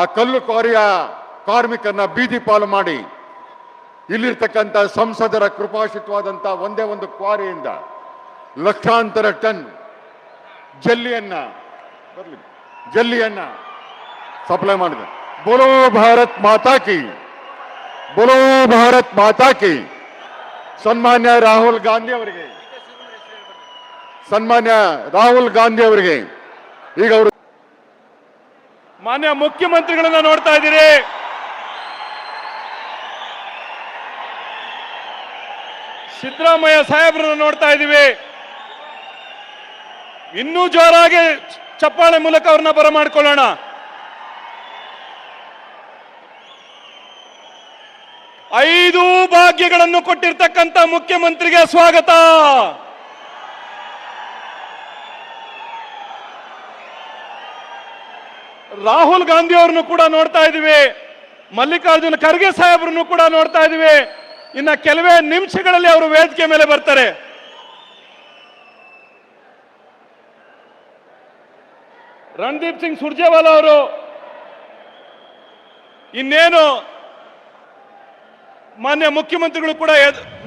ಆ ಕಲ್ಲು ಕ್ವಾರಿಯ ಕಾರ್ಮಿಕರನ್ನ ಬೀದಿ ಪಾಲು ಮಾಡಿ ಇಲ್ಲಿರ್ತಕ್ಕಂಥ ಸಂಸದರ ಕೃಪಾಶಿತವಾದಂಥ ಒಂದೇ ಒಂದು ಕ್ವಾರಿಯಿಂದ ಲಕ್ಷಾಂತರ ಟನ್ ಜಲ್ಲಿಯನ್ನ ಬರಲಿ ಜಲ್ಲಿಯನ್ನ ಸಪ್ಲೈ ಮಾಡಿದೆ ಬೋಲೋ ಭಾರತ್ ಮಾತಾ ಕಿ ಬೋಲೋ ಭಾರತ್ ಮಾತಾ ಕಿ ಸನ್ಮಾನ್ಯ ರಾಹುಲ್ ಗಾಂಧಿ ಅವರಿಗೆ ಸನ್ಮಾನ್ಯ ರಾಹುಲ್ ಗಾಂಧಿ ಅವರಿಗೆ ಈಗ ಅವರು ಮಾನ್ಯ ಮುಖ್ಯಮಂತ್ರಿಗಳನ್ನ ನೋಡ್ತಾ ಇದ್ದೀರಿ ಸಿದ್ದರಾಮಯ್ಯ ಸಾಹೇಬ್ರನ್ನ ನೋಡ್ತಾ ಇದ್ದೀವಿ ಇನ್ನೂ ಜೋರಾಗಿ ಚಪ್ಪಾಳೆ ಮೂಲಕ ಅವ್ರನ್ನ ಬರಮಾಡ್ಕೊಳ್ಳೋಣ ಐದು ಭಾಗ್ಯಗಳನ್ನು ಕೊಟ್ಟಿರ್ತಕ್ಕಂಥ ಮುಖ್ಯಮಂತ್ರಿಗೆ ಸ್ವಾಗತ ರಾಹುಲ್ ಗಾಂಧಿ ಅವ್ರನ್ನು ಕೂಡ ನೋಡ್ತಾ ಇದೀವಿ ಮಲ್ಲಿಕಾರ್ಜುನ್ ಖರ್ಗೆ ಸಾಹೇಬ್ರನ್ನು ಕೂಡ ನೋಡ್ತಾ ಇದೀವಿ ಇನ್ನ ಕೆಲವೇ ನಿಮಿಷಗಳಲ್ಲಿ ಅವರು ವೇದಿಕೆ ಮೇಲೆ ಬರ್ತಾರೆ ರಣದೀಪ್ ಸಿಂಗ್ ಸುರ್ಜೇವಾಲಾ ಅವರು ಇನ್ನೇನು ಮಾನ್ಯ ಮುಖ್ಯಮಂತ್ರಿಗಳು ಕೂಡ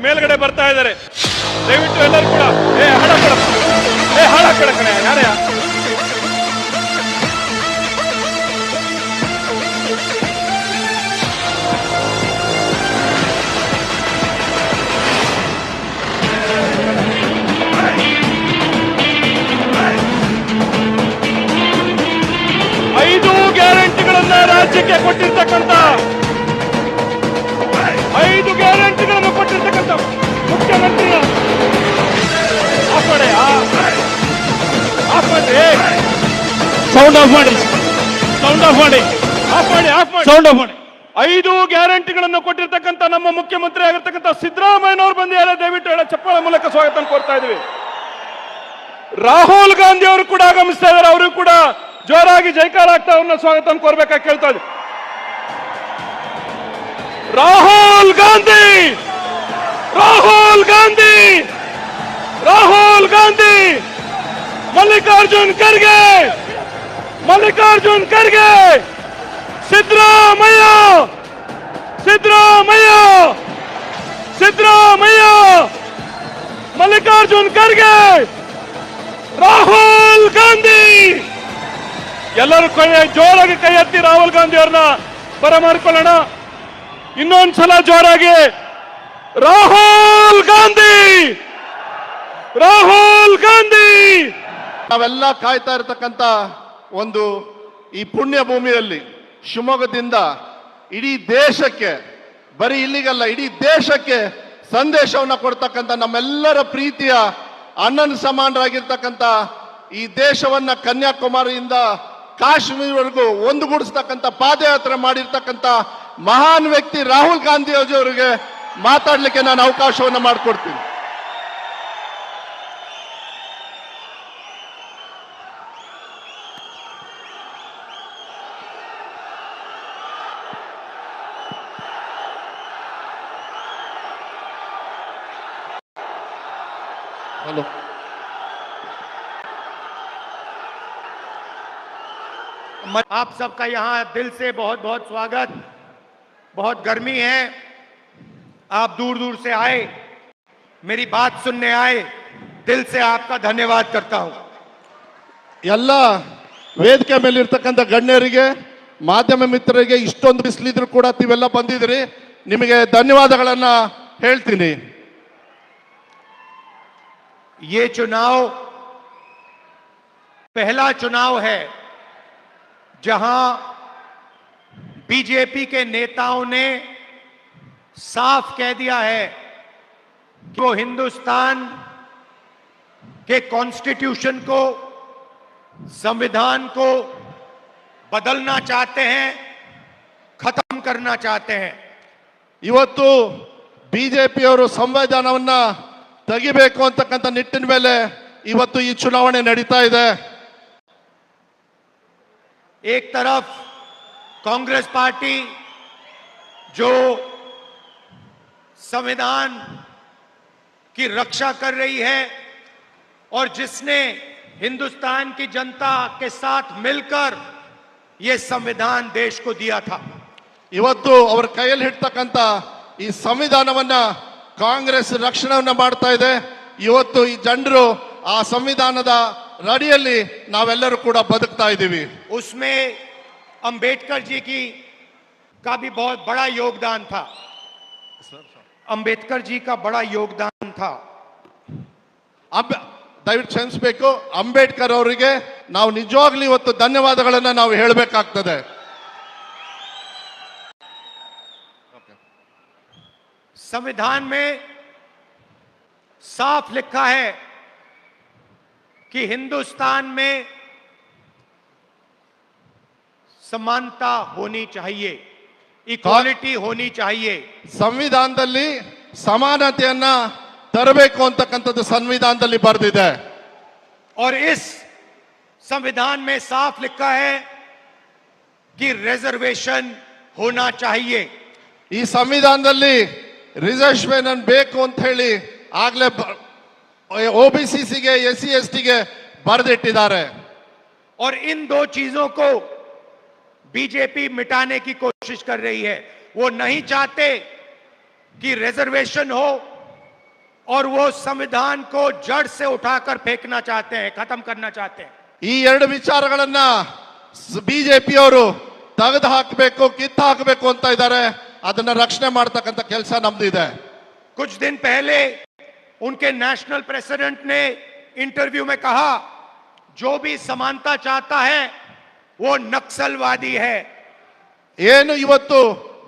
ಮೇಲ್ಗಡೆ ಬರ್ತಾ ಇದ್ದಾರೆ ದಯವಿಟ್ಟು ಎಲ್ಲರೂ ಕೂಡ ಏ ಹಣ ಕಡೆ ರಾಜ್ಯಕ್ಕೆ ಕೊಟ್ಟಿರ್ತಕ್ಕಂಥ ಐದು ಗ್ಯಾರಂಟಿಗಳನ್ನು ಕೊಟ್ಟಿರ್ತಕ್ಕಂಥ ಮುಖ್ಯಮಂತ್ರಿ ಸೌಂಡ್ ಆಫ್ ಮಾಡಿ ಸೌಂಡ್ ಆಫ್ ಮಾಡಿ ಆಫ್ ಮಾಡಿ ಆಫ್ ಮಾಡಿ ಸೌಂಡ್ ಆಫ್ ಮಾಡಿ ಐದು ಗ್ಯಾರಂಟಿಗಳನ್ನು ಕೊಟ್ಟಿರ್ತಕ್ಕಂಥ ನಮ್ಮ ಮುಖ್ಯಮಂತ್ರಿ ಆಗಿರ್ತಕ್ಕಂಥ ಸಿದ್ದರಾಮಯ್ಯನವರು ಬಂದು ಯಾರ ದಯವಿಟ್ಟು ಹೇಳ ಚಪ್ಪಾಳ ಮೂಲಕ ಸ್ವಾಗತ ಕೊಡ್ತಾ ಇದ್ವಿ ರಾಹುಲ್ ಗಾಂಧಿ ಅವರು ಕೂಡ ಆಗಮಿಸ್ತಾ ಇದ್ದಾರೆ ಅವರು ಕೂಡ जोर जयकार आता स्वागत को राहुल गांधी राहुल गांधी राहुल गांधी मल्लिकार्जुन खर्गे मल्लिकार्जुन खर्गे सिद्धरामय सिद्धरामय सिद्धरामय मल्लिकार्जुन खर्गे राहुल गांधी ಎಲ್ಲರೂ ಕೈ ಜೋರಾಗಿ ಕೈ ಎತ್ತಿ ರಾಹುಲ್ ಗಾಂಧಿ ಅವ್ರನ್ನ ಬರಮಾಡ್ಕೊಳ್ಳೋಣ ಇನ್ನೊಂದ್ಸಲ ಜೋರಾಗಿ ರಾಹುಲ್ ಗಾಂಧಿ ರಾಹುಲ್ ಗಾಂಧಿ ನಾವೆಲ್ಲ ಕಾಯ್ತಾ ಇರತಕ್ಕಂತ ಒಂದು ಈ ಪುಣ್ಯ ಭೂಮಿಯಲ್ಲಿ ಶಿವಮೊಗ್ಗದಿಂದ ಇಡೀ ದೇಶಕ್ಕೆ ಬರೀ ಇಲ್ಲಿಗಲ್ಲ ಇಡೀ ದೇಶಕ್ಕೆ ಸಂದೇಶವನ್ನ ಕೊಡ್ತಕ್ಕಂತ ನಮ್ಮೆಲ್ಲರ ಪ್ರೀತಿಯ ಅಣ್ಣನ ಸಮಾನರಾಗಿರ್ತಕ್ಕಂತ ಈ ದೇಶವನ್ನ ಕನ್ಯಾಕುಮಾರಿಯಿಂದ ಕಾಶ್ಮೀರವರೆಗೂ ಒಂದುಗೂಡಿಸ್ತಕ್ಕಂಥ ಪಾದಯಾತ್ರೆ ಮಾಡಿರ್ತಕ್ಕಂಥ ಮಹಾನ್ ವ್ಯಕ್ತಿ ರಾಹುಲ್ ಗಾಂಧಿ ಅವರಿಗೆ ಮಾತಾಡಲಿಕ್ಕೆ ನಾನು ಅವಕಾಶವನ್ನು ಮಾಡಿಕೊಡ್ತೀನಿ आप सबका यहाँ दिल से बहुत बहुत स्वागत बहुत गर्मी है आप दूर दूर से आए मेरी बात सुनने आए दिल से आपका धन्यवाद करता हूँ यल्ला वेद के मेल गण्य माध्यम मित्र इष्ट बिस्लू कूड़ा तीवेल बंदी धन्यवाद ये चुनाव पहला चुनाव है जहां बीजेपी के नेताओं ने साफ कह दिया है कि वो हिंदुस्तान के कॉन्स्टिट्यूशन को संविधान को बदलना चाहते हैं खत्म करना चाहते हैं इवत बीजेपी और संविधान तगी ನಿಟ್ಟಿನ ಮೇಲೆ ಇವತ್ತು ಈ ಚುನಾವಣೆ एक तरफ कांग्रेस पार्टी जो संविधान की रक्षा कर रही है और जिसने हिंदुस्तान की जनता के साथ मिलकर यह संविधान देश को दिया था ಇವತ್ತು ಅವರ ಕೈಯಲ್ಲಿ ಹಿಡ್ತಕ್ಕಂತ ಈ ಸಂವಿಧಾನವನ್ನ ಕಾಂಗ್ರೆಸ್ ರಕ್ಷಣೆಯನ್ನ ಮಾಡ್ತಾ ಇದೆ ಇವತ್ತು రెడ్డి ಅಲ್ಲಿ ನಾವೆಲ್ಲರೂ ಕೂಡ ಬೆದಿಸುತ್ತಾ ಇದ್ದೀವಿ उसमे అంబేద్కర్ جی کی کافی بہت بڑا યોગદાન تھا అంబేద్కర్ جی کا بڑا યોગદાન تھا अब दयित्व सेंस बेको అంబేద్కర్ ಅವರಿಗೆ ನಾವು ನಿಜವಾಗ್ಲೂ ಇವತ್ತು ಧನ್ಯವಾದಗಳನ್ನು ನಾವು ಹೇಳಬೇಕಾಗುತ್ತದೆ ಸಂವಿಧಾನ میں صاف لکھا ہے कि हिंदुस्तान में समानता होनी चाहिए इक्वालिटी होनी चाहिए संविधान समान तरबेकुत संविधान बरदित है और इस संविधान में साफ लिखा है कि रिजर्वेशन होना चाहिए संविधान रिजर्वेशन बे आगले ओबीसी के एस सी ಗೆ ಎಸ್ ಸಿ ಎಸ್ ಟಿ ಗೆ और इन दो चीजों को बीजेपी मिटाने की कोशिश कर रही है वो नहीं चाहते कि रिजर्वेशन हो और वो संविधान को जड़ से उठाकर फेंकना चाहते हैं खत्म करना चाहते हैं ಈ ಎರಡು ವಿಚಾರಗಳನ್ನ ಬಿಜೆಪಿಯವರು ತೆಗೆದು ಹಾಕಬೇಕು ಕಿತ್ತು ಹಾಕಬೇಕು ಅಂತ ಇದ್ದಾರೆ ಅದನ್ನ ರಕ್ಷಣೆ ಮಾಡ್ತಕ್ಕಂಥ ಕೆಲಸ कुछ दिन पहले उनके नेशनल प्रेसिडेंट ने इंटरव्यू में कहा जो भी समानता चाहता है वो नक्सलवादी है ಏನು ಇವತ್ತು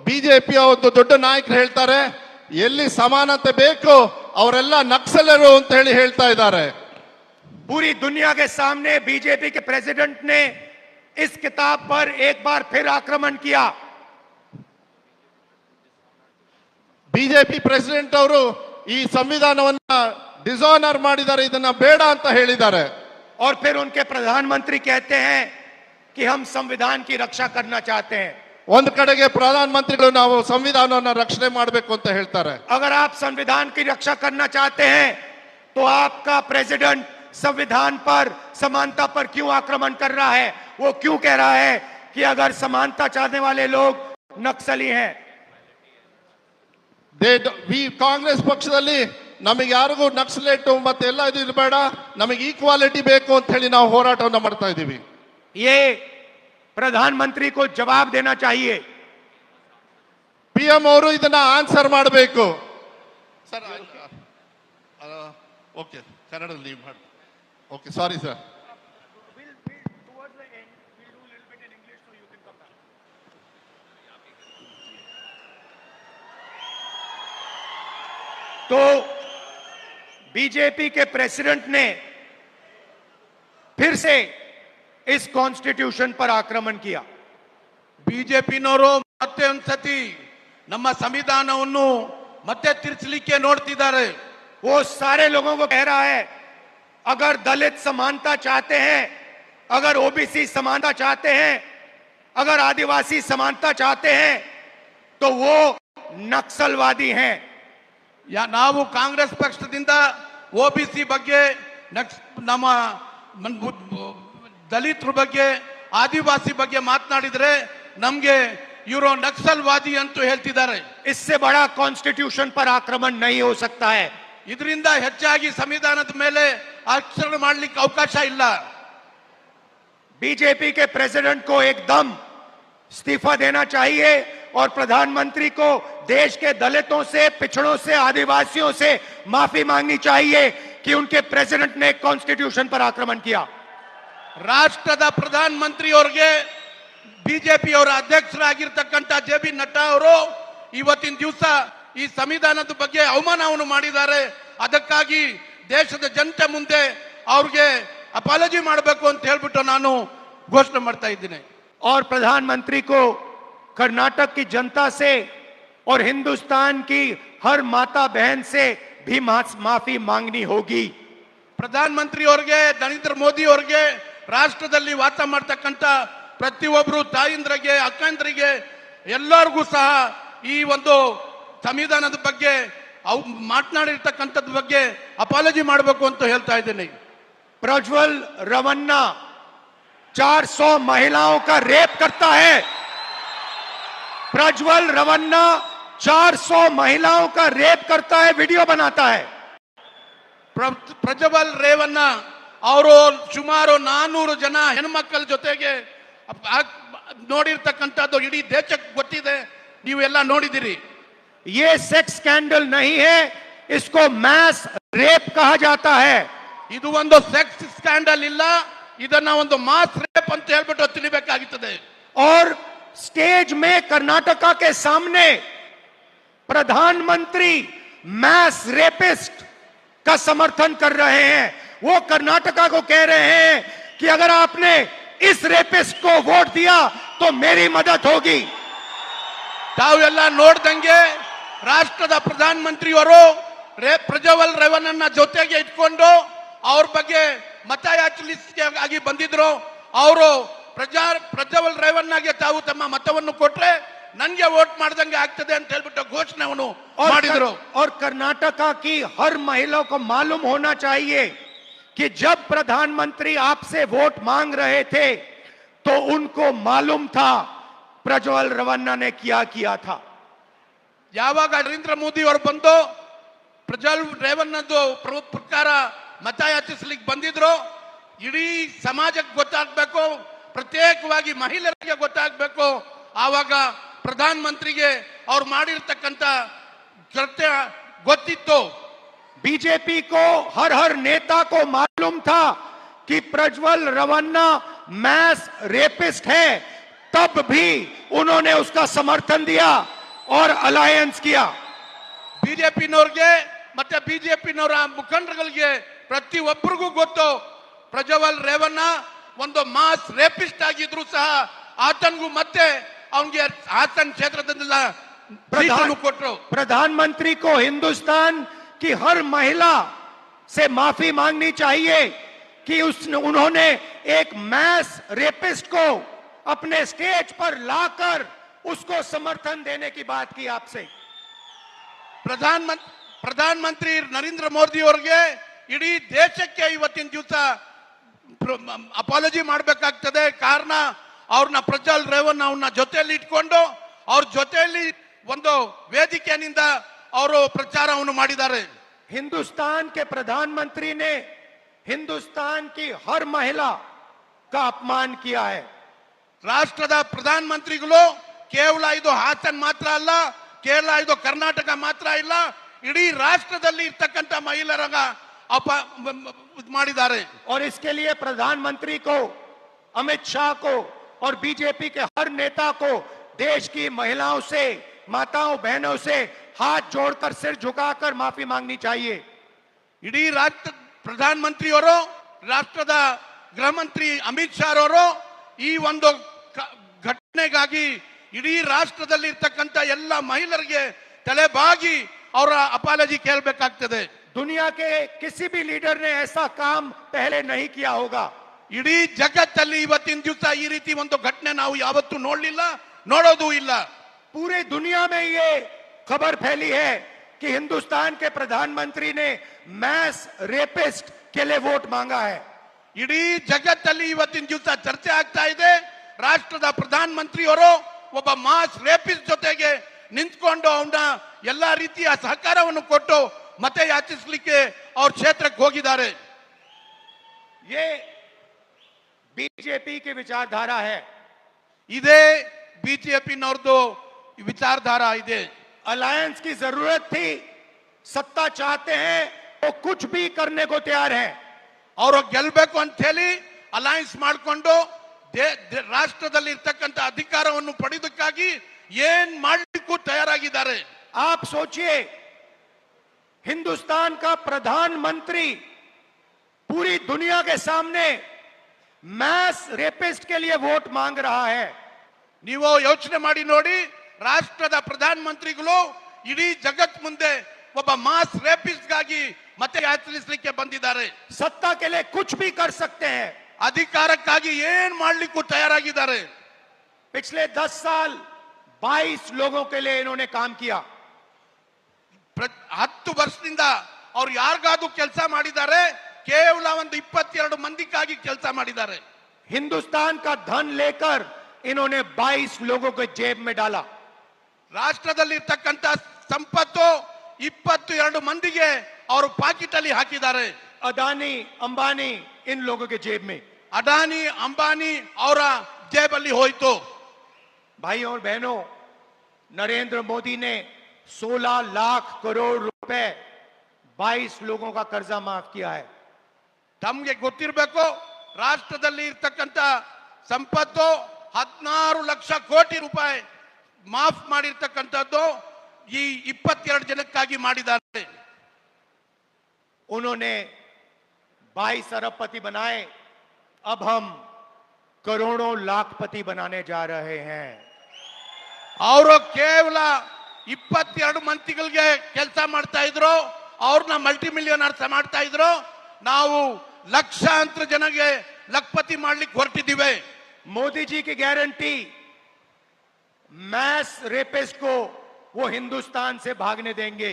ಬಿಜೆಪಿಯ ಒಂದು ದೊಡ್ಡ ನಾಯಕರು ಹೇಳ್ತಾರೆ ಎಲ್ಲಿ ಸಮಾನತೆ ಬೇಕು ಅವರೆಲ್ಲ ನಕ್ಸಲರು ಅಂತ ಹೇಳಿ ಹೇಳ್ತಾ ಇದ್ದಾರೆ पूरी दुनिया के सामने बीजेपी के प्रेसिडेंट ने इस किताब पर एक बार फिर आक्रमण किया ಬಿಜೆಪಿ ಪ್ರೆಸಿಡೆಂಟ್ ಅವರು ಈ ಸಂವಿಧಾನವನ್ನ ಡಿಸೋನರ್ ಮಾಡಿದರೆ ಇದನ್ನ ಬೇಡ ಅಂತ ಹೇಳಿದ್ದಾರೆ. ಔರ್ ಫೇರ್ اُنಕೆ ಪ್ರಧಾನಮಂತ್ರಿ ಕೇತೆ ಹೈ ಕಿ ಹಮ್ ಸಂವಿಧಾನ ಕಿ ರಕ್ಷಾ ಕರ್ನಾ ಚಾಹತೆ ಹೈ. ಒಂದ ಕಡೆಗೆ ಪ್ರಧಾನಮಂತ್ರಿಗಳು ನಾವು ಸಂವಿಧಾನವನ್ನ ರಕ್ಷಣೆ ಮಾಡಬೇಕು ಅಂತ ಹೇಳ್ತಾರೆ. अगर आप संविधान की रक्षा करना चाहते हैं तो आपका प्रेसिडेंट संविधान पर समानता पर क्यों आक्रमण कर रहा है? वो क्यों कह रहा है कि अगर समानता चाहने वाले लोग नक्सली हैं? ದೇ ವಿ ಕಾಂಗ್ರೆಸ್ ಪಕ್ಷದಲ್ಲಿ ನಮಗೆ ಯಾರಿಗೂ ನಕ್ಸಲೇಟು ಮತ್ತೆ ಎಲ್ಲ ಇದು ಇರಬೇಡ ನಮಗೆ ಈಕ್ವಾಲಿಟಿ ಬೇಕು ಅಂತ ಹೇಳಿ ನಾವು ಹೋರಾಟವನ್ನು ಮಾಡ್ತಾ ಇದ್ದೀವಿ ಏ ಪ್ರಧಾನ ಮಂತ್ರಿ जवाब देना चाहिए ಪಿ ಎಂ ಅವರು ಇದನ್ನ ಆನ್ಸರ್ ಮಾಡಬೇಕು ಸರ್ ಓಕೆ ಕನ್ನಡದಲ್ಲಿ ಮಾಡಿ ಓಕೆ ಸಾರಿ ಸರ್ तो बीजेपी के प्रेसिडेंट ने फिर से इस कॉन्स्टिट्यूशन पर आक्रमण किया बीजेपी ಬಿಜೆಪಿನವರು ಮತ್ತೆ संविधान ನಮ್ಮ ಸಂವಿಧಾನವನ್ನು ಮತ್ತೆ ತಿರ್ಚಲಿಕ್ಕೆ ನೋಡ್ತಿದ್ದಾರೆ वो सारे लोगों को कह रहा है अगर दलित समानता चाहते हैं अगर ओबीसी समानता चाहते हैं अगर आदिवासी समानता चाहते हैं तो वो नक्सलवादी हैं ಯಾ ನಾವು ಕಾಂಗ್ರೆಸ್ ಪಕ್ಷದಿಂದ ಒ ಬಿ ಸಿ ಬಗ್ಗೆ ನೆಕ್ಸ್ಟ್ ನಮ್ಮ ದಲಿತರ ಬಗ್ಗೆ ಆದಿವಾಸಿ ಬಗ್ಗೆ ಮಾತನಾಡಿದರೆ ನಮಗೆ ಇವರು ನಕ್ಸಲ್ವಾದಿ ಅಂತೂ ಹೇಳ್ತಿದ್ದಾರೆ ಇಸ್ಸೆ ಬಡ ಕಾನ್ಸ್ಟಿಟ್ಯೂಷನ್ ಪರ ಆಕ್ರಮಣ ನೈ ಹೋ ಸಕ್ತಾ ಇದರಿಂದ ಹೆಚ್ಚಾಗಿ ಸಂವಿಧಾನದ ಮೇಲೆ ಆಚರಣೆ ಮಾಡಲಿಕ್ಕೆ ಅವಕಾಶ ಇಲ್ಲ ಬಿಜೆಪಿ ಕೆ ಪ್ರೆಸಿಡೆಂಟ್ को एकदम इस्तीफा ದೇನಾ चाहिए और प्रधानमंत्री को देश के दलितों से पिछड़ों से आदिवासियों से माफी मांगनी चाहिए कि उनके प्रेसिडेंट ने कॉन्स्टिट्यूशन पर आक्रमण किया राष्ट्रदा प्रधानमंत्री ಅವರಿಗೆ ಬಿಜೆಪಿ اور अध्यक्ष راಗಿರ್ತಕ್ಕಂತ ಜೆಬಿ ನಟ ಅವರು ಇವತ್ತಿನ ದಿವಸ ಈ ಸಂವಿಧಾನದ ಬಗ್ಗೆ ಅವಮಾನವನ್ನು ಮಾಡಿದರೆ ಅದಕ್ಕಾಗಿ ದೇಶದ ಜನತೆ ಮುಂದೆ ಅವರಿಗೆ ಅಪಾಲಜಿ ಮಾಡಬೇಕು ಅಂತ ಹೇಳಬಿಟ್ಟು ನಾನು ಘೋಷಣೆ ಮಾಡ್ತಾ ಇದ್ದೇನೆ اور प्रधानमंत्री को कर्नाटक की जनता से और हिंदुस्तान की हर माता बहन से भी मार्क्स माफी मांगनी होगी प्रधानमंत्री और के दनित्र मोदी और के राष्ट्रದಲ್ಲಿ ವಾತ ಮಾಡತಕ್ಕಂತ ಪ್ರತಿಒಬರು ತಾಯಿಂದ್ರಗೆ ಅಕಂದ್ರಿಗೆ ಎಲ್ಲಾರ್ಗೂ ಸಹ ಈ ಒಂದು ಸಂವಿಧಾನದ ಬಗ್ಗೆ ಮಾತಾಡಿರತಕ್ಕಂತದ ಬಗ್ಗೆ ಅಪಾಲಜಿ ಮಾಡಬೇಕು ಅಂತ ಹೇಳ್ತಾ ಇದ್ದೇನೆ ಪ್ರಚುವಲ್ ರವಣ್ಣ 400 ಮಹಿಳೆಯوں کا ریپ کرتا ہے प्रज्वल रवन्ना 400 महिलाओं का रेप करता है वीडियो बनाता है ಪ್ರಜ್ವಲ್ ರೇವಣ್ಣ ಅವರು ಸುಮಾರು ನಾನ್ನೂರು ಜನ ಹೆಣ್ಮಕ್ಕಳ ಜೊತೆಗೆ ನೋಡಿರ್ತಕ್ಕಂಥದ್ದು ಇಡೀ ದೇಶಕ್ಕೆ ಗೊತ್ತಿದೆ ನೀವೆಲ್ಲ ನೋಡಿದಿರಿ ಏ ಸೆಕ್ಸ್ स्कैंडल नहीं है इसको मैस रेप कहा जाता है ಇದು ಒಂದು ಸೆಕ್ಸ್ ಸ್ಕ್ಯಾಂಡಲ್ ಇಲ್ಲ ಇದನ್ನ ಒಂದು ಮಾಸ್ ರೇಪ್ ಅಂತ ಹೇಳ್ಬಿಟ್ಟು ತಿಳಿಬೇಕಾಗುತ್ತದೆ और स्टेज में कर्नाटका के सामने प्रधानमंत्री मैस रेपिस्ट का समर्थन कर रहे हैं वो कर्नाटका को कह रहे हैं कि अगर आपने इस रेपिस्ट को वोट दिया तो मेरी मदद होगी नोट देंगे राष्ट्र प्रधानमंत्री ಮಂತ್ರಿಯವರು ಪ್ರಜ್ವಲ್ जो ಜೊತೆಗೆ ಇಟ್ಕೊಂಡು ಅವ್ರ ಬಗ್ಗೆ ಮತ ಯಾಚಲಿಸ್ಗೆ ಪ್ರಜ ಪ್ರಜಬಲ್ ರವಣ್ಣನಿಗೆ ತಾವು ತಮ್ಮ ಮತವನ್ನು ಕೊಟ್ರೆ ನನಗೆ ವೋಟ್ ಮಾಡಿದಂಗೆ ಆಗುತ್ತದೆ ಅಂತ ಹೇಳಿಬಿಟ್ಟು ಘೋಷನವನು ಮಾಡಿದ್ರು. ಔರ್ ಕರ್ನಾಟಕ ಕಿ ہر ಮಹಿಳೋ ಕೋ मालूम होना चाहिए कि जब प्रधानमंत्री आपसे वोट मांग रहे थे तो उनको मालूम था ಪ್ರಜಬಲ್ ರವಣ್ಣನೆ کیا کیا تھا. ಯಾವ ಗಡ್ರಿಂದ್ರ ಮೋದಿ ಔರ್ ಬಂತೋ ಪ್ರಜಬಲ್ ರವಣ್ಣನದು ಪ್ರವತ್ ಪ್ರಕಾರ ಮತ ಯಾಚಿಸಲಿಕ್ಕೆ ಬಂದಿದ್ರೋ ಇಡಿ ಸಮಾಜಕ್ಕೆ ಗೊತ್ತಾಗಬೇಕು ಪ್ರತೇಕವಾಗಿ ಮಹಿಳರಿಗೆ ಗೊತ್ತಾಗಬೇಕು ಆವಾಗ ಪ್ರಧಾನಮಂತ್ರಿಗೆ ಔರ್ ಮಾಡಿರ್ತಕ್ಕಂತತೆ ಗೊತ್ತಿತ್ತು ಬಿಜೆಪಿ ಕೋ ಹರ ಹರ ನೇತಾ ಕೋ मालूम था कि ಪ್ರಜ್ವಲ್ ರವಣ್ಣ ಮ್ಯಾಸ್ ರೇಪಿಸ್ಟ್ ಹೇ तब भी उन्होने उसका समर्थन दिया और अलायंस किया ಬಿಜೆಪಿ ನರಿಗೆ ಮತ್ತೆ ಬಿಜೆಪಿ ನರ ಮುಖಂಡರಿಗೆ ಪ್ರತಿಒಬ್ಬರಗೂ ಗೊತ್ತು ಪ್ರಜ್ವಲ್ ರವಣ್ಣ रेपिस्ट आगदू सह आतंकू मत आतंक क्षेत्र प्रधानमंत्री को हिंदुस्तान की हर महिला से माफी मांगनी चाहिए कि उस उन्होंने एक मैस रेपिस्ट को अपने स्टेज पर लाकर उसको समर्थन देने की बात की आपसे प्रधानमंत्री प्रधानमंत्री नरेंद्र मोदी और इडी देश के इवती दिवस ಅಪಾಲಜಿ ಮಾಡಬೇಕಾಗ್ತದೆ ಕಾರಣ ಅವ್ರನ್ನ ಪ್ರಜ್ವಲ್ ರೇವನ್ ಅವ್ರನ್ನ ಜೊತೆಯಲ್ಲಿ ಇಟ್ಕೊಂಡು ಅವ್ರ ಜೊತೆಯಲ್ಲಿ ಒಂದು ವೇದಿಕೆಯಿಂದ ಅವರು ಪ್ರಚಾರವನ್ನು ಮಾಡಿದ್ದಾರೆ ಹಿಂದೂಸ್ತಾನ್ ಪ್ರಧಾನ ಮಂತ್ರಿ ने ಹಿಂದೂಸ್ತಾನ್ ಕಿ ಹರ್ ಮಹಿಳಾ ಕಾ ಅಪಮಾನ किया है ರಾಷ್ಟ್ರದ ಮಂತ್ರಿಗಳು ಕೇವಲ ಇದು ಹಾಸನ್ ಮಾತ್ರ ಅಲ್ಲ ಕೇರಳ ಇದು ಕರ್ನಾಟಕ ಮಾತ್ರ ಇಲ್ಲ ಇಡೀ ರಾಷ್ಟ್ರದಲ್ಲಿ ಇರ್ತಕ್ಕಂಥ ಮಹಿಳೆಯರ ಅಪ ಮಾಡಿದ್ದಾರೆ और इसके लिए प्रधानमंत्री को अमित शाह को और बीजेपी के हर नेता को देश की महिलाओं से माताओं बहनों से हाथ जोड़कर सिर झुकाकर माफी मांगनी चाहिए ಇಡೀ ರಾಜ್ಯ ಪ್ರಧಾನಮಂತ್ರಿಯವರು ರಾಷ್ಟ್ರದ ಗೃಹ ಮಂತ್ರಿ ಅಮಿತ್ ಶಾ ಅವರು ಈ ಒಂದು ಘಟನೆಗಾಗಿ ಇಡೀ ರಾಷ್ಟ್ರದಲ್ಲಿ ಇರ್ತಕ್ಕಂಥ ಎಲ್ಲ ಮಹಿಳೆಯರಿಗೆ ತಲೆಬಾಗಿ ಅವರ ಅಪಾಲಜಿ ಕೇಳಬೇಕಾಗ್ತದೆ दुनिया के किसी भी लीडर ने ऐसा काम पहले नहीं किया होगा इडी जगत दिवस घटने नावत्तू नो नोड़ू इला पूरे दुनिया में ये खबर फैली है कि हिंदुस्तान के प्रधानमंत्री ने मैस रेपिस्ट के लिए वोट मांगा है इडी जगत दिवस चर्चा आगता है राष्ट्र प्रधानमंत्री और मास रेपिस्ट जो निंतु रीतिया सहकार ಮತೆ ಯಾಚಿಸಲಿಕ್ಕೆ اور क्षेत्र ಗೋಗಿದ್ದಾರೆ یہ بی جے پی کے ਵਿਚਾਰ ধারা ہے۔ ಇದೆ بی جے پی ನөрдೋ ವಿಚಾರ ধারা ಇದೆ ಅಲೈయన్స్ کی ضرورت تھی۔ सत्ता چاہتے ہیں وہ کچھ بھی کرنے کو تیار ہیں۔ اور ಗೆಲ್ಬೇಕು ಅಂತ ಹೇಳಿ ಅಲೈయన్స్ ಮಾಡಕೊಂಡು ರಾಷ್ಟ್ರದಲ್ಲಿ ಇರತಕ್ಕಂತ ಅಧಿಕಾರವನ್ನು ಪಡೆಯುವುದಕ್ಕಾಗಿ ಏನ್ ಮಾಡ್ಲಿಕ್ಕೆ تیار ಆಗಿದ್ದಾರೆ? ಆಪ್ سوچिए हिंदुस्तान का प्रधानमंत्री पूरी दुनिया के सामने मैस रेपिस्ट के लिए वोट मांग रहा है योचने राष्ट्र प्रधानमंत्री जगत मुद्दे मैस रेपिस्ट मत यात्री बंद सत्ता के लिए कुछ भी कर सकते हैं अधिकार तैयार पिछले दस साल बाईस लोगों के लिए इन्होंने काम किया ಹತ್ತು ವರ್ಷದಿಂದ ಅವ್ರು ಯಾರಿಗಾದ್ರೂ ಕೆಲಸ ಮಾಡಿದ್ದಾರೆ ಕೇವಲ ಒಂದು ಇಪ್ಪತ್ತೆರಡು ಮಂದಿಗಾಗಿ ಕೆಲಸ ಮಾಡಿದ್ದಾರೆ हिंदुस्तान का ಧನ್ लेकर इन्होंने 22 लोगों ಜೇಬ್ जेब में डाला ಸಂಪತ್ತು ಇಪ್ಪತ್ತು ಎರಡು ಮಂದಿಗೆ ಅವರು ಪಾಕೆಟ್ ಅಲ್ಲಿ ಹಾಕಿದ್ದಾರೆ ಅದಾನಿ ಅಂಬಾನಿ ಇನ್ लोगों ಜೇಬ್ ಮೇ में ಅಂಬಾನಿ ಅವರ ಜೇಬಲ್ಲಿ ಹೋಯಿತು भाई और बहनों ನರೇಂದ್ರ ಮೋದಿನೇ सोलह लाख करोड़ रुपए बाईस लोगों का कर्जा माफ किया है तम गुतिरबे राष्ट्रीय संपत्त हद्नार लक्ष कोटि रूपये माफ इपत् जन उन्होंने बाईस अरब पति बनाए अब हम करोड़ों लाख पति बनाने जा रहे हैं और केवल 22 ಮಂತ್ರಿಗಳಿಗೆ ಕೆಲಸ ಮಾಡುತ್ತಿದ್ರೋ ಔರ್ನಾ ಮಲ್ಟಿ ಮಿಲಿಯನೇರ್ಸ್ ಆಗ್ತಾ ಇದ್ರೋ ನಾವು ಲಕ್ಷಾಂತರ ಜನಗೆ ಲಗ್ಪತಿ ಮಾಡ್ಲಿಕ್ಕೆ ಹೊರಟಿದ್ದೀವಿ ಮೋದಿಜಿ ಕಿ ಗ್ಯಾರಂಟಿ ಮ್ಯಾಸ್ रेपಿಸ್ಕೋ ವೋ ಹಿಂದೂಸ್ತಾನ್ ಸೆ भागne देंगे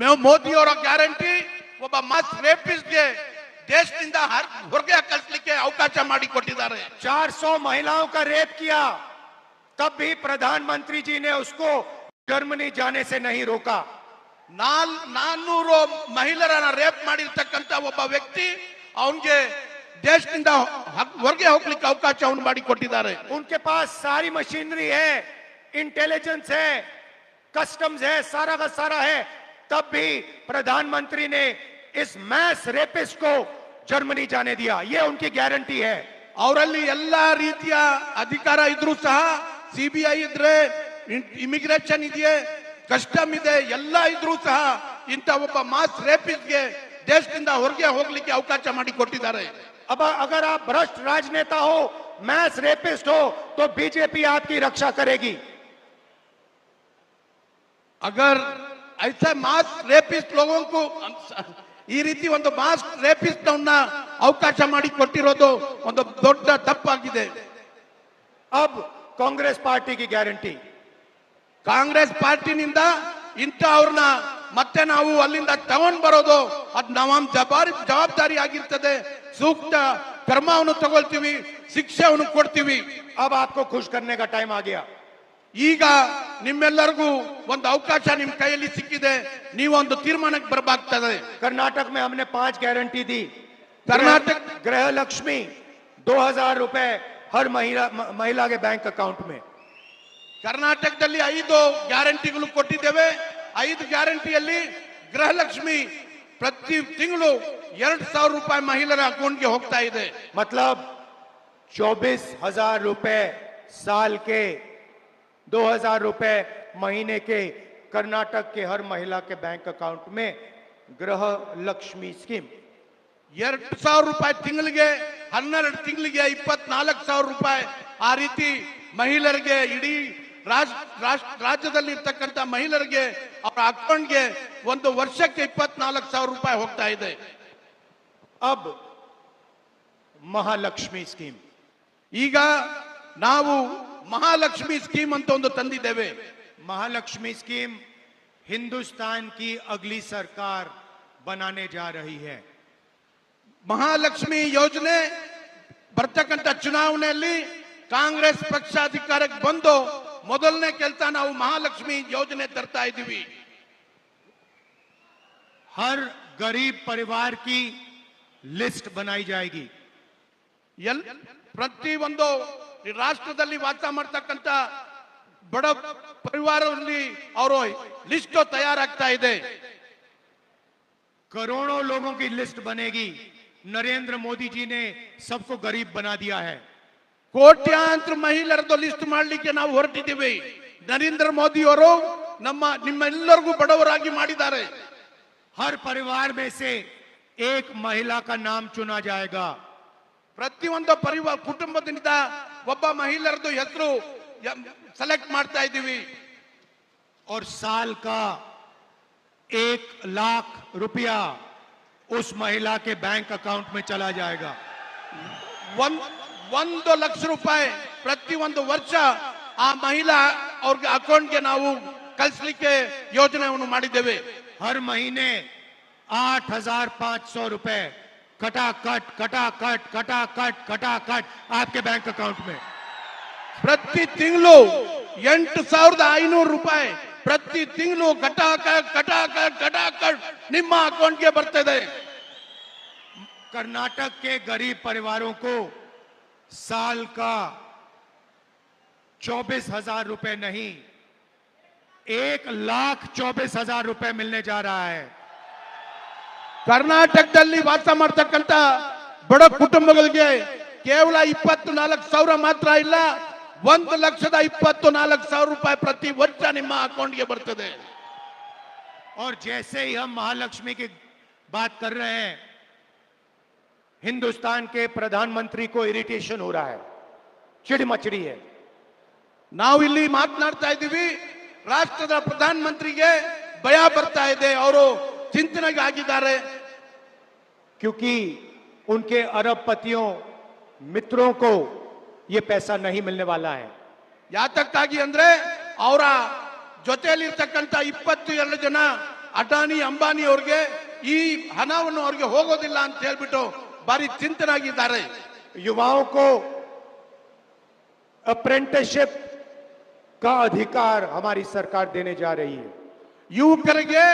मैं मोदी और गारंटी वो बा मस्ट रेपिस के देश ಿಂದ ಹೊರಗೆcalcul के ಅವಕಾಶ ಮಾಡಿ ಕೊಟ್ಟಿದ್ದಾರೆ 400 ಮಹಿಳಾओं का रेप किया तब भी प्रधानमंत्री जी ने उसको जर्मनी जाने से नहीं रोका नाल 400 મહિલાರನ ರೇಪ್ ಮಾಡಿದಂತಹ ಒಬ್ಬ ವ್ಯಕ್ತಿ ಅವರಿಗೆ ದೇಶದಿಂದ ಹೊರಗೆ ಹೋಗಲಿಕ್ಕೆ ಅವಕಾಶ ಅನ್ನು ಮಾಡಿ ಕೊಟ್ಟಿದ್ದಾರೆ ಅವರ પાસે ساری ಮಷಿನ್ರಿ ಇದೆ ಇಂಟೆಲಿಜೆನ್ಸ್ ಇದೆ ಕಸ್ಟಮ್ಸ್ ಇದೆ ಸಾರಗಸಸರ ಇದೆ तब भी प्रधानमंत्री ने इस मैस रेपिस्ट को जर्मनी जाने दिया यह उनकी गारंटी है औरली ಎಲ್ಲಾ ರೀತಿಯ ಅಧಿಕಾರಇದ್ರು ಸಹ सीबीआईಇದ್ರೆ ಇಮಿಗ್ರೇಷನ್ ಇದೆಯೇ ಕಸ್ಟಮ್ ಇದೆ ಎಲ್ಲ ಇದ್ರೂ ಸಹ ಇಂಥ ಒಬ್ಬ ಮಾಸ್ ರೇಪಿಸ್ಟ್ಗೆ ದೇಶದಿಂದ ಹೊರಗೆ ಹೋಗ್ಲಿಕ್ಕೆ ಅವಕಾಶ ಮಾಡಿ ಕೊಟ್ಟಿದ್ದಾರೆ ಅಬ್ಬ अगर आप भ्रष्ट राजनेता हो ರೇಪಿಸ್ಟ್ रेपिस्ट हो तो बीजेपी आपकी रक्षा करेगी अगर ऐसे मास रेपिस्ट ಈ ರೀತಿ ಒಂದು ಮಾಸ್ ರೇಪಿಸ್ಟ್ ಅವಕಾಶ ಮಾಡಿ ಕೊಟ್ಟಿರೋದು ಒಂದು ದೊಡ್ಡ ತಪ್ಪಾಗಿದೆ ಅಬ್ ಕಾಂಗ್ರೆಸ್ ಪಾರ್ಟಿಗೆ ಗ್ಯಾರಂಟಿ ಕಾಂಗ್ರೆಸ್ ಪಾರ್ಟಿನಿಂದ ಇಂಥ ಅವ್ರನ್ನ ಮತ್ತೆ ನಾವು ಅಲ್ಲಿಂದ ತಗೊಂಡ್ ಬರೋದು ಅದ್ ನಾವ್ ಜಬಾರಿ ಜವಾಬ್ದಾರಿ ಆಗಿರ್ತದೆ ಸೂಕ್ತ ಕ್ರಮವನ್ನು ತಗೊಳ್ತೀವಿ ಶಿಕ್ಷೆ ಕೊಡ್ತೀವಿ अब आपको खुश करने का टाइम ಈಗ ನಿಮ್ಮೆಲ್ಲರಿಗೂ ಒಂದು ಅವಕಾಶ ನಿಮ್ ಕೈಯಲ್ಲಿ ಸಿಕ್ಕಿದೆ ನೀವೊಂದು ತೀರ್ಮಾನಕ್ಕೆ ಬರಬಾಗ್ತದೆ ಕರ್ನಾಟಕ ಮೇ हमने पांच गारंटी दी ಕರ್ನಾಟಕ ಗೃಹ ಲಕ್ಷ್ಮಿ दो ರೂಪಾಯಿ ಹರ್ ಮಹಿಳಾ ಮಹಿಳಾ ಮಹಿಳಾಗೆ ಬ್ಯಾಂಕ್ ಅಕೌಂಟ್ ಮೇ ಕರ್ನಾಟಕದಲ್ಲಿ 5 ಗ್ಯಾರಂಟಿಗಳು ಕೊಟ್ಟಿದ್ದೇವೆ 5 ಗ್ಯಾರಂಟಿಯಲ್ಲಿ ಗೃಹಲಕ್ಷ್ಮಿ ಪ್ರತಿ ತಿಂಗಳು 2000 ರೂಪಾಯಿ ಮಹಿಳಾ ರಕೌಂಟ್ ಗೆ ಹೋಗ್ತಾ ಇದೆ मतलब 24000 ರೂಪಾಯಿ साल के 2000 ರೂಪಾಯಿ महीने के ಕರ್ನಾಟಕ کے ہر মহিলা کے بینک اکاؤنٹ میں گೃಹ ಲಕ್ಷ್می سکیم 2000 ರೂಪಾಯಿ ತಿಂಗಳು کے 12 ತಿಂಗಳು کے 24000 ರೂಪಾಯಿ 아 ರೀತಿ మహిళರಿಗೆ idi राज्य राज्यದಲ್ಲಿ ಇರತಕ್ಕಂತ ಮಹಿಳರಿಗೆ ಅವರ ಆಕೊಂಡಿಗೆ ಒಂದು ವರ್ಷಕ್ಕೆ 24000 ರೂಪಾಯಿ ಹೋಗ್ತಾ ಇದೆ ಅಬ್ ಮಹಾ ಲಕ್ಷ್ಮಿ ಸ್ಕೀಮ್ ಈಗ ನಾವು ಮಹಾ ಲಕ್ಷ್ಮಿ ಸ್ಕೀಮ್ ಅಂತ ಒಂದು ತಂದಿದ್ದೇವೆ ಮಹಾ ಲಕ್ಷ್ಮಿ ಸ್ಕೀಮ್ ಹಿಂದೂಸ್ತಾನ್ ಕಿ اگಲಿ ಸರ್ಕಾರ بنانے जा रही है ಮಹಾ ಲಕ್ಷ್ಮಿ ಯೋಜನೆ ಬರ್ತಕಂತ ಚುನಾವಣೆಯಲ್ಲಿ ಕಾಂಗ್ರೆಸ್ ಪಕ್ಷ ಅಧಿಕಾರಕ್ಕೆ ಬಂತೋ ಮೊದಲನೇ ಕೆಲಸ ನಾವು ಮಹಾಲಕ್ಷ್ಮಿ ಯೋಜನೆ ತರ್ತಾ ಇದ್ದೀವಿ हर गरीब परिवार की लिस्ट बनाई जाएगी ಎಲ್ ಪ್ರತಿಯೊಂದು ಈ ರಾಷ್ಟ್ರದಲ್ಲಿ ವಾಸ ಮಾಡ್ತಕ್ಕಂತ ಬಡ ಪರಿವಾರದಲ್ಲಿ ಅವರು ಲಿಸ್ಟ್ ತಯಾರಾಗ್ತಾ ಇದೆ करोड़ों लोगों की लिस्ट बनेगी नरेंद्र मोदी जी ने सबको गरीब बना दिया है कोट्यांतर महिलाردو లిస్ట్ మార్లికే నవోర్టిదివి నరేంద్ర మోదియోరో నమ్మ నిమ్మెల్లర్కు బడవరగీ మాడిదారే హర్ పరివార్ మేసే ఏక్ మహిళా కా నామ్ చునా జాయగా ప్రతివంత పరివ కుటుంబత నిత ఒప్ప మహిళర్దో హెత్రు సెలెక్ట్ మార్తా ఇదివి ఔర్ సాల్ కా ఏక్ లక్ష రూప్యా ఉస్ మహిళా కే బ్యాంక్ అకౌంట్ మే చలా జాయగా వన్ लक्ष रूप प्रति वर्ष आ महिला अकौंटे ना कल्ली योजना हर महीने आठ हजार पांच सौ रुपए कटा कट कटा कट कटा कट कटा कट आपके बैंक अकाउंट में प्रति तिंगलो एंट सविद रूपये प्रति तिंगलो कटा कट कटा कट कटा कट निम्मा अकाउंट के बरत कर्नाटक के गरीब परिवारों को साल का चौबीस हजार रुपए नहीं एक लाख चौबीस हजार रुपए मिलने जा रहा है कर्नाटक वार्ता बड़ कुट केवल इपत् सवर मात्र लक्षद इपत् सवर रुपए प्रति वर्ष निम अकौंट के बरत और जैसे ही हम महालक्ष्मी की बात कर रहे हैं हिन्दुस्तान के प्रधानमंत्री को इरिटेशन हो रहा है चिढ़ मचड़ी है नाउ ಇಲ್ಲಿ ಮಾತನಾಡತಾ ಇದ್ದೀವಿ ರಾಷ್ಟ್ರದ ಪ್ರಧಾನಮಂತ್ರಿಗೆ ಬಯ ಬರ್ತಾ ಇದೆ ಅವರು ಚಿಂತನಗಾಗಿದ್ದಾರೆ کیونکہ ಅವರ ಅರಬ ಪತಿಯೋ ಮಿತ್ರೋ ಕೋ یہ पैसा नहीं मिलने वाला है ಯಾ ತಕ ತಾಗಿ ಅಂದ್ರೆ ಔರ ಜೊತೆಲಿ ಇರತಕ್ಕಂತ 20 ಎಲ್ಲ ಜನ ಅಟಾನಿ ಅಂಬಾನಿ ಅವರಿಗೆ ಈ ಹಣವನ ಅವರಿಗೆ ಹೋಗೋದಿಲ್ಲ ಅಂತ ಹೇಳಬಿಟ್ಟು ಭಾರಿ ಚಿಂತನಾಗಿದ್ದಾರೆ युवाओं को अप्रेंटिसशिप का अधिकार ಯುವಕರಿಗೆ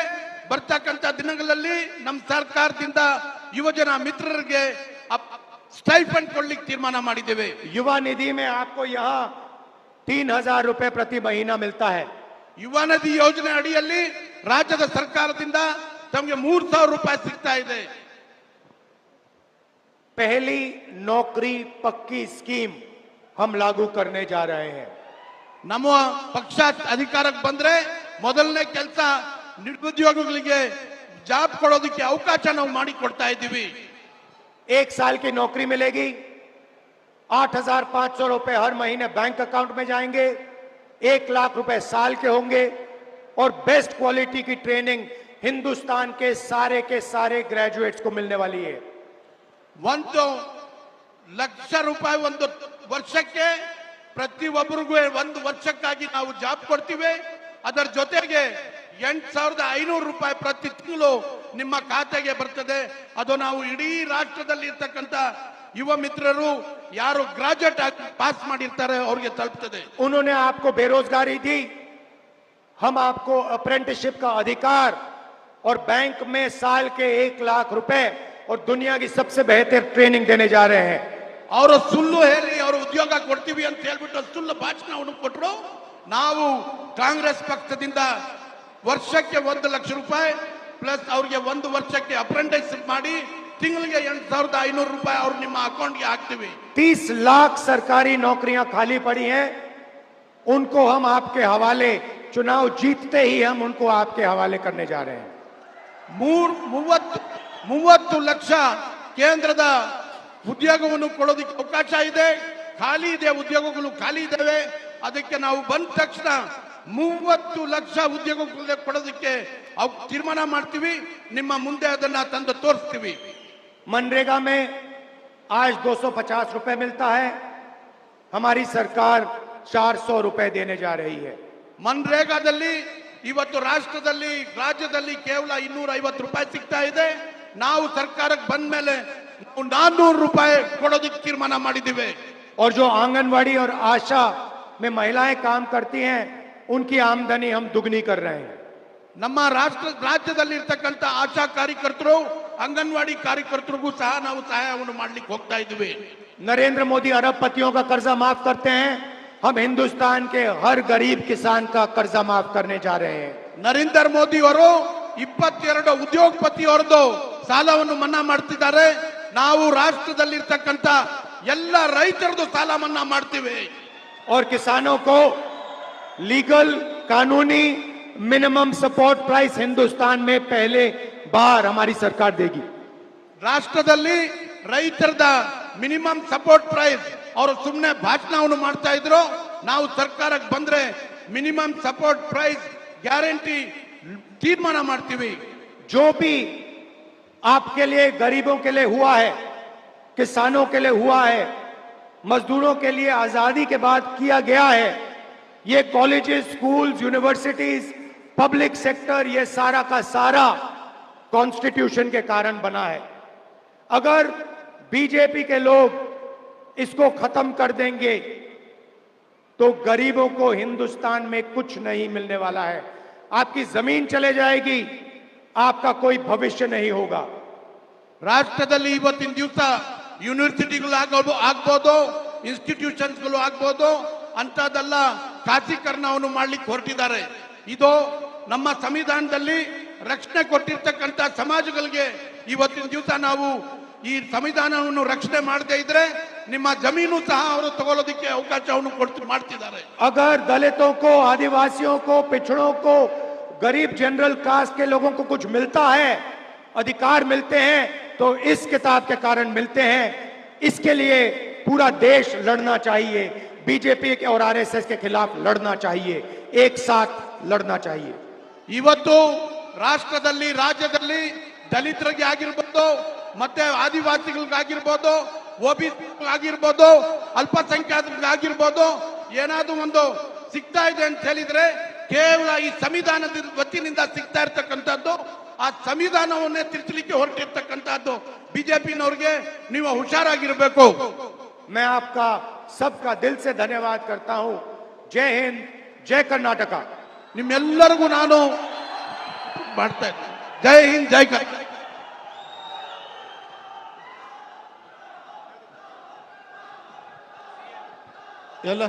ಬರ್ತಕ್ಕಂಥ ದಿನಗಳಲ್ಲಿ ನಮ್ಮ ಸರ್ಕಾರದಿಂದ ಯುವಜನ ಮಿತ್ರರಿಗೆ ಸ್ಟೈಫಂಡ್ ಕೊಡ್ಲಿಕ್ಕೆ ತೀರ್ಮಾನ ಮಾಡಿದ್ದೇವೆ ಯುವ ನಿಧಿ में आपको यहाँ तीन हजार रुपए प्रति ಯುವ ನದಿ ಯೋಜನೆ ಅಡಿಯಲ್ಲಿ ರಾಜ್ಯದ ಸರ್ಕಾರದಿಂದ ತಮಗೆ ಮೂರ್ ಸಾವಿರ ರೂಪಾಯಿ ಸಿಗ್ತಾ ಇದೆ पहली नौकरी पक्की स्कीम हम लागू करने जा रहे हैं ನಮ್ಮ अधिकारक बंद रहे मोदल ने ನಿರುದ್ಯೋಗಿಗಳಿಗೆ ಜಾಬ್ जाप ಅವಕಾಶ ನಾವು ಮಾಡಿ ಕೊಡ್ತಾ ಇದ್ದೀವಿ एक साल की नौकरी मिलेगी आठ हजार पांच सौ रुपए हर महीने बैंक अकाउंट में जाएंगे एक लाख रुपए साल के होंगे और बेस्ट क्वालिटी की ट्रेनिंग हिंदुस्तान के सारे के सारे ग्रेजुएट्स को मिलने वाली है 10 लाख रुपए ಒಂದು ವರ್ಷಕ್ಕೆ ప్రతి ಒಬ್ಬರಿಗೂ ಒಂದು ವರ್ಷಕ್ಕಾಗಿ ನಾವು ಜಾಬ್ ಕೊಡ್ತಿವೆ ಅದರ ಜೊತೆಗೆ 8500 ರೂಪಾಯಿ ಪ್ರತಿ ತಿಂಗಳು ನಿಮ್ಮ ಖಾತೆಗೆ ಬರುತ್ತೆ ಅದು ನಾವು ಇಲ್ಲಿ ರಾಷ್ಟ್ರದಲ್ಲಿ ಇರತಕ್ಕಂತ ಯುವ ಮಿತ್ರರು ಯಾರು ಗ್ರಾಜುವೇಟ್ ಪಾಸ್ ಮಾಡಿ ಇರ್ತಾರೆ ಅವರಿಗೆ ತಲುಪುತ್ತದೆ उन्होंने आपको बेरोजगारी दी हम आपको अप्रेंटिसशिप का अधिकार और बैंक में साल के 1 लाख रुपए और दुनिया की सबसे बेहतर ट्रेनिंग देने जा रहे हैं और सुल्लू है और उद्योग को ना कांग्रेस पक्ष दिंद वर्ष के लक्ष रूपये प्लस वर्ष के अप्रेंटिसनूर रूपये और निम्न अकौंट हाक्ती तीस लाख सरकारी नौकरियां खाली पड़ी हैं उनको हम आपके हवाले चुनाव जीतते ही हम उनको आपके हवाले करने जा रहे हैं मूर्त ಮೂವತ್ತು ಲಕ್ಷ ಕೇಂದ್ರದ ಉದ್ಯೋಗವನ್ನು ಕೊಡೋದಕ್ಕೆ ಅವಕಾಶ ಇದೆ ಖಾಲಿ ಇದೆ ಉದ್ಯೋಗಗಳು ಖಾಲಿ ಇದ್ದಾವೆ ಅದಕ್ಕೆ ನಾವು ಬಂದ ತಕ್ಷಣ ಮೂವತ್ತು ಲಕ್ಷ ಉದ್ಯೋಗ ಕೊಡೋದಕ್ಕೆ ತೀರ್ಮಾನ ಮಾಡ್ತೀವಿ ನಿಮ್ಮ ಮುಂದೆ ಅದನ್ನ ತಂದು ತೋರಿಸ್ತೀವಿ ಮನ್ರೇಗಾ में आज 250 ರೂಪಾಯಿ मिलता है हमारी सरकार 400 रुपए ಮನ್ರೇಗಾದಲ್ಲಿ ಇವತ್ತು ರಾಷ್ಟ್ರದಲ್ಲಿ ರಾಜ್ಯದಲ್ಲಿ ಕೇವಲ ಇನ್ನೂರ ಐವತ್ತು ರೂಪಾಯಿ ಸಿಗ್ತಾ ಇದೆ ನಾವು ಸರ್ಕಾರಕ್ಕೆ ಬಂದ ಮೇಲೆ 400 ರೂಪಾಯಿ ಕೊಡೋದು ತಿರಮಾನ ಮಾಡಿದಿವಿ. ಅವರು ಜೋ ಆಂಗನ್ವಾಡಿ ಮತ್ತು ಆಶಾ ಮೇ ಮಹಿಳೆಯೇ ಕೆಲಸ کرتی ہیں, उनकी आमदनी हम दुगनी कर रहे हैं. ನಮ್ಮ ರಾಷ್ಟ್ರ ರಾಜ್ಯದಲ್ಲಿ ಇರತಕ್ಕಂತ ಆಶಾ ಕಾರ್ಯಕರ್ತರ, ಅಂಗನವಾಡಿ ಕಾರ್ಯಕರ್terಗೂ ಸಹಾಯ ನಾವು ಸಹಾಯವನ್ನು ಮಾಡ್ಲಿಕ್ಕೆ ಹೋಗ್ತಾ ಇದ್ದೀವಿ. ನರೇಂದ್ರ ಮೋದಿ ಅರಪತಿ ಯೋಗ कर्ಜಾ ಮಾಫ್ کرتے ہیں. हम हिंदुस्तान के हर गरीब किसान का कर्जा माफ करने जा रहे हैं. ನರೇಂದ್ರ ಮೋದಿ ಅವರು 22 ಉದ್ಯೋಗಪತಿರದು ಸಾಲವನ್ನು ಮನ್ನಾ ಮಾಡ್ತಿದ್ದಾರೆ ನಾವು ರಾಷ್ಟ್ರದಲ್ಲಿರ್ತಕ್ಕಂಥ ಎಲ್ಲ ರೈತರದು ಸಾಲ ಮನ್ನಾ ಮಾಡ್ತೀವಿ ಅವ್ರ ಕಿಸಾನೋ को लीगल कानूनी मिनिमम सपोर्ट प्राइस हिंदुस्तान ಪೆಹಲೆ ಬಾರ್ बार ಸರ್ಕಾರ सरकार ರಾಷ್ಟ್ರದಲ್ಲಿ ರೈತರದ ಮಿನಿಮಮ್ ಸಪೋರ್ಟ್ ಪ್ರೈಸ್ ಅವರು ಸುಮ್ಮನೆ ಭಾಷಣವನ್ನು ಮಾಡ್ತಾ ಇದ್ರು ನಾವು ಸರ್ಕಾರಕ್ಕೆ ಬಂದ್ರೆ ಮಿನಿಮಮ್ ಸಪೋರ್ಟ್ ಪ್ರೈಸ್ ಗ್ಯಾರಂಟಿ ತೀರ್ಮಾನ ಮಾಡ್ತೀವಿ जो आपके लिए गरीबों के लिए हुआ है किसानों के लिए हुआ है मजदूरों के लिए आज़ादी के बाद किया गया है ये colleges school universities public sector ये सारा का सारा कॉन्स्टिट्यूशन के कारण बना है अगर बीजेपी के लोग इसको खत्म कर देंगे तो गरीबों को हिंदुस्तान में कुछ नहीं मिलने वाला है आपकी जमीन चले जाएगी आपका कोई भविष्य नहीं होगा ರಾಷ್ಟ್ರದಲ್ಲಿ ಇವತ್ತಿನ ದಿವಸ ಯೂನಿವರ್ಸಿಟಿಗಳು ಆಗಬಹುದು ಆಗ್ಬೋದು ಇನ್ಸ್ಟಿಟ್ಯೂಷನ್ಸ್ಗಳು ಆಗ್ಬೋದು ಅಂತದೆಲ್ಲ ಖಾಸೀಕರಣವನ್ನು ಮಾಡ್ಲಿಕ್ಕೆ ಹೊರಟಿದ್ದಾರೆ ಇದು ನಮ್ಮ ಸಂವಿಧಾನದಲ್ಲಿ ರಕ್ಷಣೆ ಕೊಟ್ಟಿರ್ತಕ್ಕಂಥ ಸಮಾಜಗಳಿಗೆ ಇವತ್ತಿನ ದಿವಸ ನಾವು ಈ ಸಂವಿಧಾನವನ್ನು ರಕ್ಷಣೆ ಮಾಡದೇ ಇದ್ರೆ ನಿಮ್ಮ ಜಮೀನು ಸಹ ಅವರು ತಗೊಳ್ಳೋದಕ್ಕೆ ಅವಕಾಶವನ್ನು ಕೊಡ್ತು ಮಾಡ್ತಿದ್ದಾರೆ ಅಗರ್ ದಲಿತೋಕೋ ಆದಿವಾಸಿಯೋಕೋ ಪಿಚಡೋಕೋ ಗರೀಬ್ ಜನರಲ್ ಕಾಸ್ಟ್ ಕೆ जनरल ಕುಚ್ ಮಿಲ್ತಾ ಹೇ अधिकार मिलते हैं तो इस किताब के कारण मिलते हैं इसके लिए पूरा देश लड़ना चाहिए बीजेपी के और आरएसएस के खिलाफ लड़ना चाहिए एक साथ लड़ना चाहिए इवतु राष्ट्रದಲ್ಲಿ ರಾಜ್ಯದಲ್ಲಿ ದಲಿತರಿಗೆ ಆಗಿರಬಹುದು ಮತ್ತೆ ಆದಿವಾಸಿಗಳಿಗಾಗಿರಬಹುದು ಒಬಿ ಆಗಿರಬಹುದು ಅಲ್ಪಸಂಖ್ಯಾತರಿಗೆ ಆಗಿರಬಹುದು ಏನಾದರೂ ಒಂದು ಸಿಗತಾ ಇದೆ ಅಂತ ಹೇಳಿದ್ರೆ ಕೇವಲ ಈ ಸಂವಿಧಾನದ ಒತ್ತಿನಿಂದ ಸಿಗತಾ ಇರತಕ್ಕಂತದ್ದು ಆ ಸಂವಿಧಾನವನ್ನೇ ತಿರುಚಲಿಕ್ಕೆ ಹೊರಟಿರ್ತಕ್ಕಂಥದ್ದು ಬಿಜೆಪಿನವ್ರಿಗೆ ನೀವು ಹುಷಾರಾಗಿರಬೇಕು मैं आपका सबका दिल से धन्यवाद करता हूं जय हिंद जय ಕರ್ನಾಟಕ ನಿಮ್ಮೆಲ್ಲರಿಗೂ ನಾನು ಮಾಡ್ತಾ ಜೈ ಹಿಂದ್ ಜೈ ಕರ್ನಾಟಕ ಎಲ್ಲ